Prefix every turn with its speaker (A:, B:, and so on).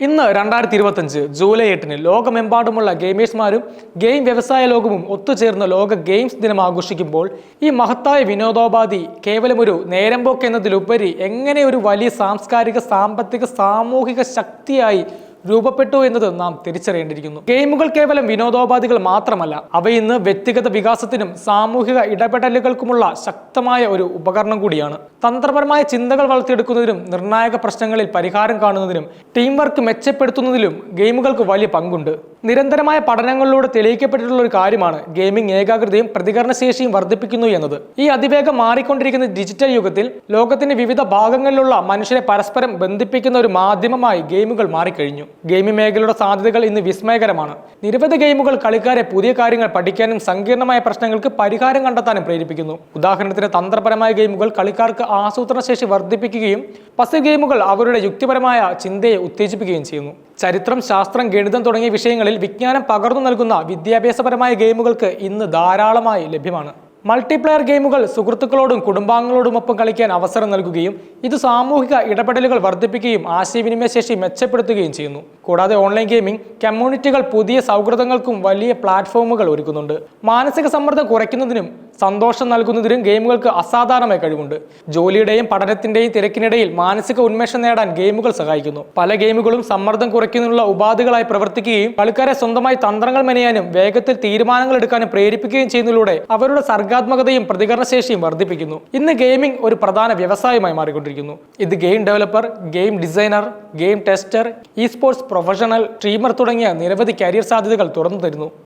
A: ഇന്ന് രണ്ടായിരത്തി ഇരുപത്തഞ്ച് ജൂലൈ എട്ടിന് ലോകമെമ്പാടുമുള്ള ഗെയിമേഴ്സ്മാരും ഗെയിം വ്യവസായ ലോകവും ഒത്തുചേർന്ന് ലോക ഗെയിംസ് ദിനം ആഘോഷിക്കുമ്പോൾ ഈ മഹത്തായ വിനോദോപാധി കേവലം ഒരു നേരമ്പോക്ക് എന്നതിലുപരി എങ്ങനെ ഒരു വലിയ സാംസ്കാരിക സാമ്പത്തിക സാമൂഹിക ശക്തിയായി രൂപപ്പെട്ടു എന്നത് നാം തിരിച്ചറിയേണ്ടിയിരിക്കുന്നു. ഗെയിമുകൾ കേവലം വിനോദോപാധികൾ മാത്രമല്ല അവ ഇന്ന് വ്യക്തിഗത വികാസത്തിനും സാമൂഹിക ഇടപെടലുകൾക്കുമുള്ള ശക്തമായ ഒരു ഉപകരണം കൂടിയാണ്. തന്ത്രപരമായ ചിന്തകൾ വളർത്തിയെടുക്കുന്നതിനും നിർണായക പ്രശ്നങ്ങളിൽ പരിഹാരം കാണുന്നതിനും ടീം വർക്ക് മെച്ചപ്പെടുത്തുന്നതിലും ഗെയിമുകൾക്ക് വലിയ പങ്കുണ്ട്. നിരന്തരമായ പഠനങ്ങളിലൂടെ തെളിയിക്കപ്പെട്ടിട്ടുള്ള ഒരു കാര്യമാണ് ഗെയിമിംഗ് ഏകാഗ്രതയും പ്രതികരണശേഷിയും വർദ്ധിപ്പിക്കുന്നു എന്നത്. ഈ അതിവേഗം മാറിക്കൊണ്ടിരിക്കുന്ന ഡിജിറ്റൽ യുഗത്തിൽ ലോകത്തിന്റെ വിവിധ ഭാഗങ്ങളിലുള്ള മനുഷ്യരെ പരസ്പരം ബന്ധിപ്പിക്കുന്ന ഒരു മാധ്യമമായി ഗെയിമുകൾ മാറിക്കഴിഞ്ഞു. ഗെയിമിംഗ് മേഖലയുടെ സാധ്യതകൾ ഇന്ന് വിസ്മയകരമാണ്. നിരവധി ഗെയിമുകൾ കളിക്കാരെ പുതിയ കാര്യങ്ങൾ പഠിക്കാനും സങ്കീർണമായ പ്രശ്നങ്ങൾക്ക് പരിഹാരം കണ്ടെത്താനും പ്രേരിപ്പിക്കുന്നു. ഉദാഹരണത്തിന് തന്ത്രപരമായ ഗെയിമുകൾ കളിക്കാർക്ക് ആസൂത്രണ ശേഷി വർദ്ധിപ്പിക്കുകയും പസിൽ ഗെയിമുകൾ അവരുടെ യുക്തിപരമായ ചിന്തയെ ഉത്തേജിപ്പിക്കുകയും ചെയ്യുന്നു. ചരിത്രം ശാസ്ത്രം ഗണിതം തുടങ്ങിയ വിഷയങ്ങളിൽ വിജ്ഞാനം പകർന്നു നൽകുന്ന വിദ്യാഭ്യാസപരമായ ഗെയിമുകൾക്ക് ഇന്ന് ധാരാളമായി ലഭ്യമാണ്. മൾട്ടിപ്ലെയർ ഗെയിമുകൾ സുഹൃത്തുക്കളോടും കുടുംബാംഗങ്ങളോടുമൊപ്പം കളിക്കാൻ അവസരം നൽകുകയും ഇത് സാമൂഹിക ഇടപെടലുകൾ വർദ്ധിപ്പിക്കുകയും ആശയവിനിമയ ശേഷി മെച്ചപ്പെടുത്തുകയും ചെയ്യുന്നു. കൂടാതെ ഓൺലൈൻ ഗെയിമിംഗ് കമ്മ്യൂണിറ്റികൾ പുതിയ സൗഹൃദങ്ങൾക്കും വലിയ പ്ലാറ്റ്ഫോമുകൾ ഒരുക്കുന്നുണ്ട്. മാനസിക സമ്മർദ്ദം കുറയ്ക്കുന്നതിനും സന്തോഷം നൽകുന്നതിനും ഗെയിമുകൾക്ക് അസാധാരണമായ കഴിവുണ്ട്. ജോലിയുടെയും പഠനത്തിന്റെയും തിരക്കിനിടയിൽ മാനസിക ഉന്മേഷം നേടാൻ ഗെയിമുകൾ സഹായിക്കുന്നു. പല ഗെയിമുകളും സമ്മർദ്ദം കുറയ്ക്കുന്നതിനുള്ള ഉപാധികളായി പ്രവർത്തിക്കുകയും കളിക്കാരെ സ്വന്തമായി തന്ത്രങ്ങൾ മെനയാനും വേഗത്തിൽ തീരുമാനങ്ങൾ എടുക്കാനും പ്രേരിപ്പിക്കുകയും ചെയ്യുന്നതിലൂടെ അവരുടെ സർഗാത്മകതയും പ്രതികരണശേഷിയും വർദ്ധിപ്പിക്കുന്നു. ഇന്ന് ഗെയിമിംഗ് ഒരു പ്രധാന വ്യവസായമായി മാറിക്കൊണ്ടിരിക്കുന്നു. ഇത് game developer game designer game tester esports professional streamer തുടങ്ങിയ നിരവധി കരിയർ സാധ്യതകൾ തുറന്നു തരുന്നു.